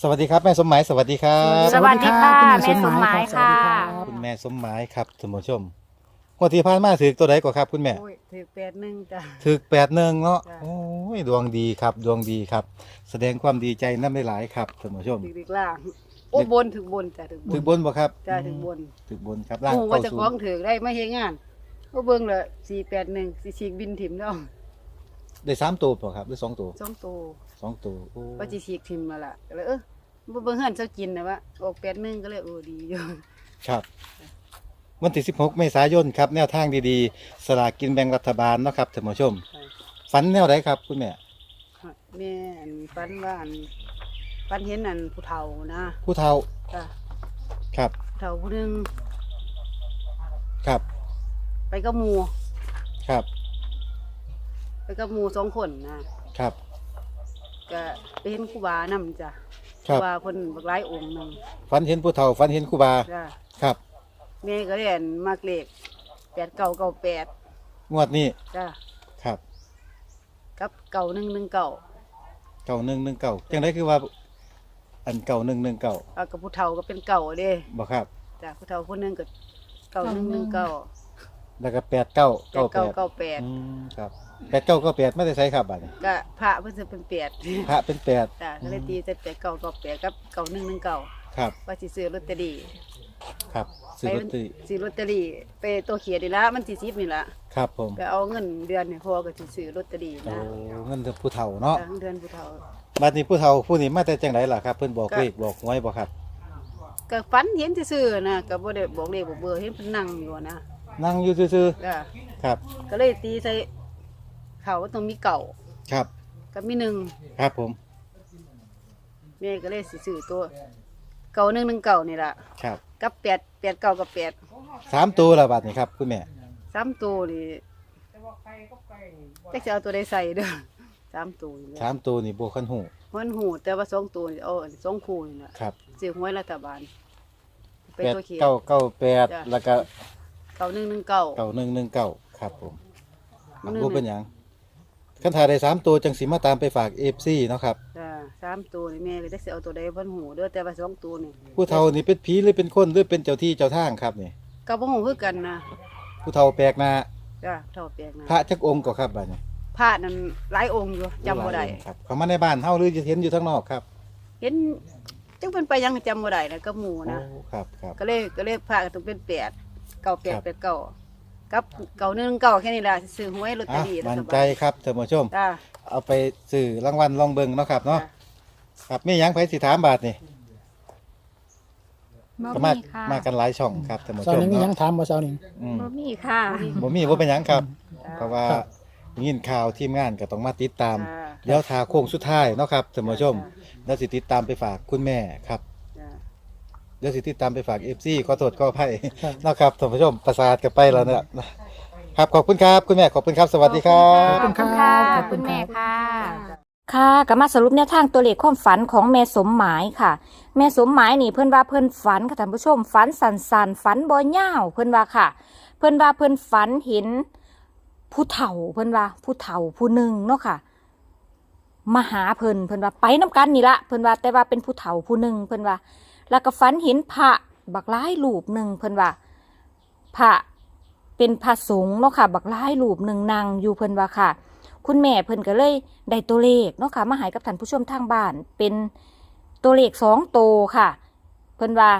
สวัสดีครับแม่สมหมายสวัสดีครับสวัสดีค่ะคุณแม่สมหมายสวัสดีค่ะรับคุณแม่สมหมายครับท่านผู้ชมงวดที่ผ่านมาถือตัวใดกว่าครับ คุณแม่โอ้ยถือแปดหนึ่งจ้ะถือแปดหนึ่งเนาะจ้ะโอ้ยดวงดีครับดวงดีครับ แสดงความดีใจน้ำได้หลายครับท่านผู้ชมถือดีกล่างโอ้บนถึงบนจ้ะถึงบถืนอบนบ่ครับจ้ะถึงบนถือบนครับล่างโอ้ว่าเข้าจะสู่คล้องถือได้ไม่เฮ็ดงานก็เบิ่งละสี่แปดหนึ่งสี่ฉีกบินถิ่มแล้วได้สามตัวป่ะครับหรือสองตัวสองตัวส องตัวโอ้ว่าจะฉีกถิ่มมาละก็เลยเออบ่เบิ่งเฮือนเจ้ากินนะว่าออกแปดหนึ่งก็เลยโอ้ดีอยู่ ครับ วันที่ 16 เมษายนครับ แนวทางดีๆ สลากกินแบ่งรัฐบาลเนาะครับท่านผู้ชมฝันแนวไหนครับคุณแม่ แม่อันฝันว่าอันฝันเห็นอันผู้เฒ่านะผู้เฒ่า จ้ะครับ ผู้เฒ่าผู้หนึงครับ ไปกับหมู่ครับ ไปกับหมู่สองคนนะครับ ก็ไปเห็นครูบานํจ้ะครับว่าเพิ่นบักหลายองค์หนึงฝันเห็นผู้เฒ่าฝันเห็นครูบา จ้ะครับ แม่ก็เรียนมากเลขแปดเก้าเก้าแปดงวดนี้ จ้ะครับกับเก้าหนึ่งหนึ่งเก้าเก่าหนึ่งหนึ่งเก่าจังไดคือว่า อันเก่าหนึ่งหนึ่งเก่าเอากับผู้เฒ่าก็เป็นเก้าเด้บ่ครับ จ้ะผู้เฒ่าผู้หนึงก็เก้าหนึ่งหนึ่งเก้าแล้วก็แปดเก้าแปเก้าดแปเก้าดเก้าแปดอืมครับ แปดเก้าเก้าแปดไม่ได้ใช้ครับบัดนี้ก็พระเพิ่นจะเป็นแปดพระเป็นแปดจ้ะก็เลยตีแต่แปดเก้าเก้าแปดกับเก้าหนึ่งหนึ่งเก้าครับว่าสิซื้อลอตเตอรี่ครับซื้อลอตเตอรี่ซื้อลอตเตอรี่ไปตัวเขียนนี่ละมันสี่สิบนี่ละครับผมไปเอาเงินเดือนนี่พอก็สิซื้อลอตเตอรี่โอ้นะเงินเดือนผู้เฒ่าเนาะจ้ะเดือนผู้เฒ่าบัดนี้ผู้เฒ่าผู้นี้มาแต่จังไดล่ะครับเพิ่นบอกก็เลขบอกหวยบ่ครับก็ฝันเห็นซื่อๆนะก็บ่ได้บอกเลขบอกเบอร์เห็นเพิ่นนั่งอยู่นะนั่งอยู่ซื่อจ้ะๆครับก็เลยตีใส่ เขาว่าต้องมีเก่าครับกับมีหนึ่งครับผมแม่ก็เลยสิซื้อตัว เก่าหนึ่งหนึ่งเก่านี่ล่ะครับกับแปดแปดเก่ากับแปดสามตัวละบัดนี้ครับคุณแม่สามตัวนี่แต่จะเอาตัวใดใส่เด้อสามตัวนี่แหละสามตัวนี่บ่คันหูมันหูแต่ว่าสองตัวนี่เอาอันสองคู่นี่ล่ะครับซื้อหวยรัฐบาลไปแปดตัวเขียนเก้าเก้าแปดจ้ะ แล้วก็เก่าหนึ่งหนึ่งเก่า เก้าหนึ่งหนึ่งเก้าครับผมมันบ่เป็นหยัง คันถ่ายได้สามตัวจังสิมาตามไปฝาก FC เนาะครับจ้ะสามตัวนี่แม่ก็จะเอาตัวใดบนหูเด้อแต่ว่าสองตัวนี่ผู้เฒ่านี่เป็นผีหรือเป็นคนหรือเป็นเจ้าที่เจ้าทางครับนี่กับบ่หูคือกันนะผู้เฒ่าแปลกหน้าจ้ะเท่าแปลกนะพระจักองค์ก็ครับบัดนี้พระนั่นหลายองค์อยู่จำบ่ได้ครับเขามาในบ้านเฮาหรือจะเห็นอยู่ทางนอกครับเห็นจังเป็นไปยังจำบ่ได้นะกับหมู่นะโอ้ครับครับก็เลยก็เลยพระก็ต้องเป็นแปดเก้าแปดครับแปดเก้า กับเก้าหนึ่งเก้าแค่นี้แหละซื้อหวยลอตเตออะรี่มั่นใจครับท่านผู้ชม จ้า เอาไปซื้อรางวัลลองเบิ่งเนาะครับเนาะครับมีหยังไผสิถามบาทนี่ก็มามากันหลายช่องครับท่านผู้สาวชมนี้มีหยัเนาะงถามบ่สาวนี้ อืมบ่มีค่ะ บ่มีบ่เป็นหยังครับ จ้เพราะว่าครับ ยินข่าวทีมงานก็ต้องมาติดตาม จ้า เดี๋ยวทาโค้งสุดท้ายเนาะครับท่านผู้ชมแล้วสิติดตามไปฝากคุณแม่ครับจ้าเดี๋ยวสิติดตามไปฝาก FC ขอโทษขออภัยเนาะครับท่านผู้ชมประสาทกันไปแล้วเนี่ยครับขอบคุณครับคุณแม่ขอบคุณครับสวัสดีครับขอบคุณค่ะขอบคุณคแม่รับค่ะค่ะก็มาสรุปแนวทางตัวเลขความฝันของแม่สมหมายค่ะ แม่สมหมายนี่เพิ่นว่าเพิ่นฝันค่ะท่านผู้ชมฝันสันสันๆฝันบ่ยาวเพิ่นว่าค่ะ เพิ่นว่าเพิ่นฝันเห็นผู้เฒ่าเพิ่นว่าผู้เฒ่าผู้หนึ่งเนาะค่ะมาหาเพิ่นเพิ่นว่าไปน้กันนี่ละเพิ่นว่าแต่ว่าเป็นผู้เฒ่าผู้หนึ่งเพิ่นว่า แล้วก็ฝันเห็นพระบักร้ายรูปหนึ่งเพิ่นว่าพระเป็นพระสงฆ์เนาะค่ะ บักร้ายรูปหนึ่งนางอยู่เพิ่นว่าค่ะ คุณแม่เพิ่นก็เลยได้ตัวเลขเนาะค่ะมาหายกับท่านผู้ชมทางบ้าน เป็นตัวเลขสองโตค่ะ เพิ่นว่า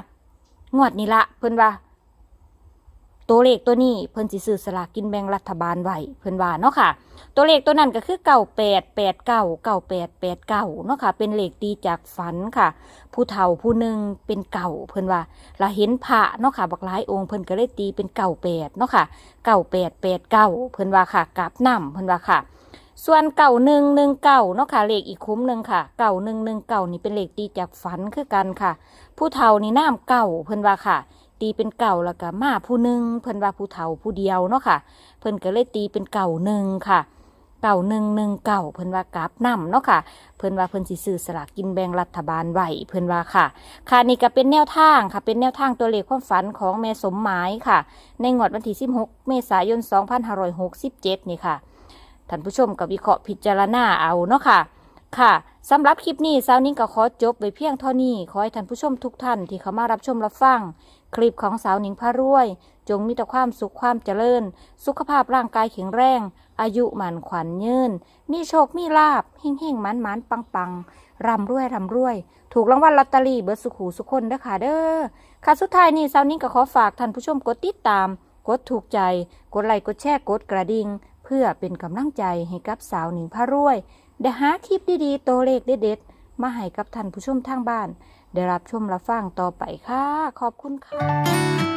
งวดนี้ละเพิ่นว่า ตัวเลขตัวนี้เพิ่นสิซื้อสลากกินแบ่งรัฐบาลไว้เพิ่นว่าเนาะค่ะ ตัวเลขตัวนั้นก็คือเก่าแปดแปดเก้าเก้าแปดแปดเก้าเนาะค่ะ เป็นเลขตีจากฝันค่ะ ผู้เฒ่าผู้หนึ่งเป็นเก่าเพิ่นว่าเราเห็นพระเนาะค่ะบักหลายองค์เพิ่นก็เลยตีเป็นเก่าแปดเนาะค่ะเก่าแปดแปดเก้าเพิ่นว่าค่ะกราบน้ำเพิ่นว่าค่ะส่วนเก่าหนึ่งหนึ่งเก่าเนาะค่ะเลขอีกคุ้มหนึ่งค่ะเก่าหนึ่งหนึ่งเก่านี่เป็นเลขตีจากฝันคือกันค่ะ ผู้เฒ่านี่น้ำเก่าเพิ่นว่าค่ะ ตีเป็นเก่าแล้วก็มาผู้หนึ่งเพิ่นว่าผู้เฒ่าผู้เดียวเนาะค่ะ เพิ่นก็เลยตีเป็นเก่าหนึ่งค่ะเก่าหนึ่งหนึ่งเก่าเพิ่นว่ากราบน้ำเนาะค่ะ เพิ่นว่าเพิ่นสิซื้อสลากกินแบ่งรัฐบาลไหวเพิ่นว่าค่ะ ค่ะนี่ก็เป็นแนวทางค่ะ เป็นแนวทางตัวเลขความฝันของแม่สมหมายค่ะ ในงวดวันที่ 16 เมษายน 2567 นี่ค่ะท่านผู้ชมกับวิเคราะห์พิจารณาเอาเนาะค่ะ ค่ะสำหรับคลิปนี้สาวนิ้งก็ขอจบไว้เพียงเท่านี้ ขอให้ท่านผู้ชมทุกท่านที่เข้ามารับชมรับฟัง คลิปของสาวนิ้งพารวย จงมีแต่ความสุขความเจริญ สุขภาพร่างกายแข็งแรง อายุหมันขวัญยืน มีโชคมีลาบเฮ่งเฮ่งมันมันปังปังรำรวยรำรวย ถูกรางวัลลอตเตอรี่เบิร์สุขหูสุขคนเด้อค่ะเด้อค่ะสุดท้ายนี้สาวนิ้งก็ขอฝากท่านผู้ชมกดติดตาม กดถูกใจ กดไลค์กดแชร์กดกระดิ่งเพื่อเป็นกำลังใจให้กับสาวหนิงพารวยได้หาคลิปดีๆ ตัวเลขเด็ดๆ มาให้กับท่านผู้ชมทางบ้าน ได้รับชมรับฟังต่อไปค่ะ ขอบคุณค่ะ